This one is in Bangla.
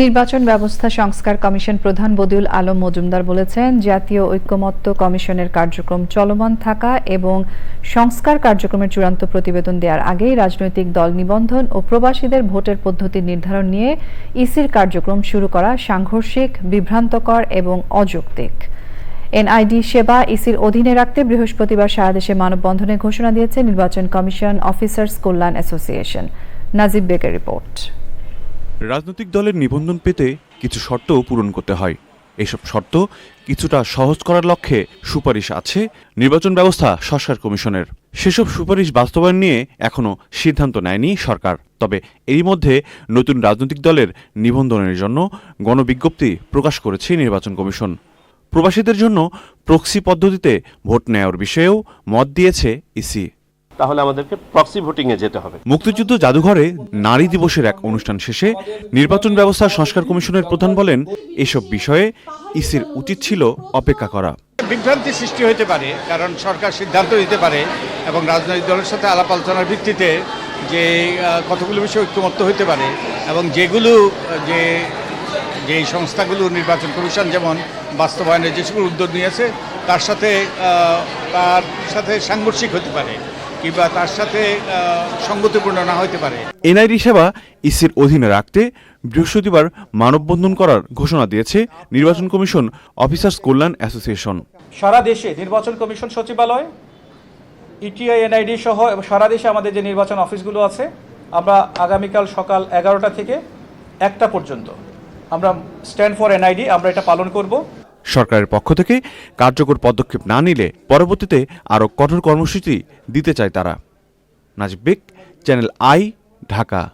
নির্বাচন ব্যবস্থা সংস্কার কমিশন প্রধান বদিউল আলম মজুমদার বলেছেন, জাতীয় ঐক্যমত্য কমিশনের কার্যক্রম চলমান থাকা এবং সংস্কার কার্যক্রমের চূড়ান্ত প্রতিবেদন দেওয়ার আগেই রাজনৈতিক দল নিবন্ধন ও প্রবাসীদের ভোটের পদ্ধতি নির্ধারণ নিয়ে ইসির কার্যক্রম শুরু করা সাংঘর্ষিক, বিভ্রান্তকর এবং অযৌক্তিক। এনআইডি সেবা ইসির অধীনে রাখতে বৃহস্পতিবার সারা দেশে মানববন্ধনের ঘোষণা দিয়েছে নির্বাচন কমিশন অফিসার্স কল্যাণ অ্যাসোসিয়েশন। নাজিব বেগের রিপোর্ট। রাজনৈতিক দলের নিবন্ধন পেতে কিছু শর্তও পূরণ করতে হয়। এসব শর্ত কিছুটা সহজ করার লক্ষ্যে সুপারিশ আছে নির্বাচন ব্যবস্থা সংস্কার কমিশনের। সেসব সুপারিশ বাস্তবায়ন নিয়ে এখনও সিদ্ধান্ত নেয়নি সরকার। তবে এরই মধ্যে নতুন রাজনৈতিক দলের নিবন্ধনের জন্য গণবিজ্ঞপ্তি প্রকাশ করেছে নির্বাচন কমিশন। প্রবাসীদের জন্য প্রক্সি পদ্ধতিতে ভোট নেওয়ার বিষয়েও মত দিয়েছে ইসি। তাহলে আমাদেরকে প্রক্সি ভোটিং এ যেতে হবে। মুক্তিযুদ্ধ জাদুঘরে নারী দিবসের এক অনুষ্ঠান শেষে নির্বাচন ব্যবস্থা সংস্কার কমিশনের প্রধান বলেন এসব বিষয়ে ইসির উচিত ছিল অপেক্ষা করা। বিভ্রান্তি সৃষ্টি হতে পারে কারণ সরকার সিদ্ধান্ত নিতে পারে এবং রাজনৈতিক দলের সাথে আলাপ আলোচনার ভিত্তিতে যে কতগুলো বিষয় ঐক্যমত্য হতে পারে এবং যেগুলো যে যে সংস্থাগুলো নির্বাচন কমিশন যেমন বাস্তবায়নের যে সকল উদ্যোগ নিয়েছে তার সাথে তার সাথে সাংঘর্ষিক হতে পারে। কিংবা তার সাথে সঙ্গতিপূর্ণ না হতে পারে। এনআইডি সেবা ইসির অধীনে রাখতে বৃহস্পতিবার মানববন্ধন করার ঘোষণা দিয়েছে নির্বাচন কমিশন অফিসার্স কল্যাণ অ্যাসোসিয়েশন। সারা দেশে নির্বাচন কমিশন সচিবালয় ইটিআই এনআইডি সহ এবং সারা দেশে আমাদের যে নির্বাচন অফিসগুলো আছে আমরা আগামীকাল সকাল এগারোটা থেকে একটা পর্যন্ত আমরা স্ট্যান্ড ফর এনআইডি আমরা এটা পালন করব। সরকারের পক্ষ থেকে কার্যকর পদক্ষেপ না নিলে পরবর্তীতে আরও কঠোর কর্মসূচি দিতে চায় তারা। Najib Beg, channel I, Dhaka.